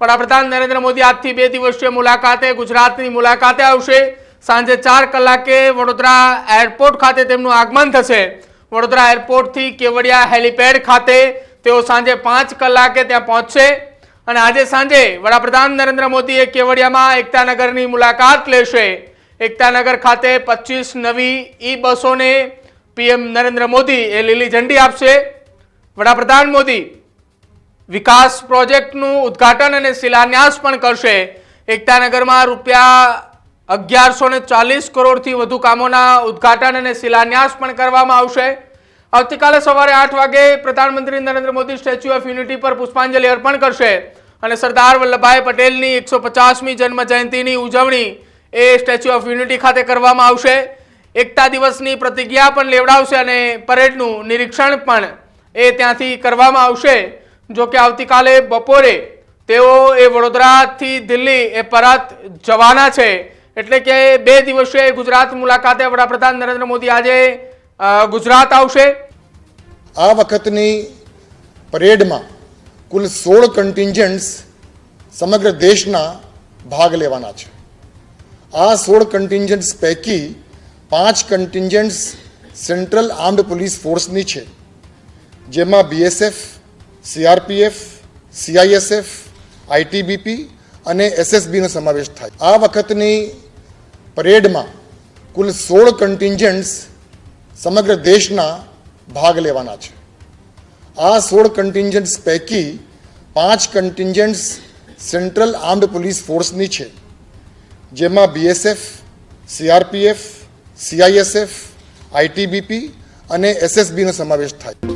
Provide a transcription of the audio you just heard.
વડાપ્રધાન નરેન્દ્ર મોદી આજથી બે દિવસીય મુલાકાતે, ગુજરાતની મુલાકાતે આવશે. સાંજે ચાર કલાકે વડોદરા એરપોર્ટ ખાતે તેમનું આગમન થશે. વડોદરા એરપોર્ટથી કેવડિયા હેલિપેડ ખાતે તેઓ સાંજે પાંચ કલાકે ત્યાં પહોંચશે. અને આજે સાંજે વડાપ્રધાન નરેન્દ્ર મોદીએ કેવડિયામાં એકતાનગરની મુલાકાત લેશે. એકતાનગર ખાતે પચીસ નવી ઈ બસોને પીએમ નરેન્દ્ર મોદી એ લીલી ઝંડી આપશે. વડાપ્રધાન મોદી વિકાસ પ્રોજેક્ટનું ઉદ્ઘાટન અને શિલાન્યાસ પણ કરશે. એકતાનગરમાં રૂપિયા અગિયારસો ને ચાલીસ કરોડથી વધુ કામોના ઉદ્ઘાટન અને શિલાન્યાસ પણ કરવામાં આવશે. આવતીકાલે સવારે આઠ વાગે પ્રધાનમંત્રી Narendra Modi statue of unity પર પુષ્પાંજલિ અર્પણ કરશે અને સરદાર વલ્લભભાઈ પટેલની એકસો પચાસમી જન્મ જયંતિની ઉજવણી એ સ્ટેચ્યુ ઓફ યુનિટી ખાતે કરવામાં આવશે. એકતા દિવસની પ્રતિજ્ઞા પણ લેવડાવશે અને પરેડનું નિરીક્ષણ પણ એ ત્યાંથી કરવામાં આવશે. જો કે આવતીકાલે બપોરે તેઓ એ વડોદરાથી દિલ્હી એ પરત જવાના છે. એટલે કે બે દિવસે ગુજરાત મુલાકાતે વડાપ્રધાન નરેન્દ્ર મોદી આજે ગુજરાત આવશે. આ વખતની પરેડમાં કુલ સોળ કન્ટિન્જન્ટ્સ સમગ્ર દેશના ભાગ લેવાના છે. આ સોળ કન્ટિન્જન્ટ્સ પૈકી પાંચ કન્ટિન્જન્ટ્સ સેન્ટ્રલ આર્મ્ડ પોલીસ ફોર્સની છે. જેમાં બીએસએફ સીઆરપીએફ, સીઆઈએસએફ, આઈટીબીપી અને એસએસબીનો સમાવેશ થાય. આ વખતની પરેડમાં કુલ સોળ કન્ટિન્જન્ટ્સ સમગ્ર દેશના ભાગ લેવાના છે. આ સોળ કન્ટિન્જન્ટ્સ પૈકી પાંચ કન્ટિન્જન્ટ્સ સેન્ટ્રલ આર્મ્ડ પોલીસ ફોર્સની છે, જેમાં બીએસએફ, સીઆરપીએફ, સીઆઈએસએફ, આઈટીબીપી અને એસએસબીનો સમાવેશ થાય.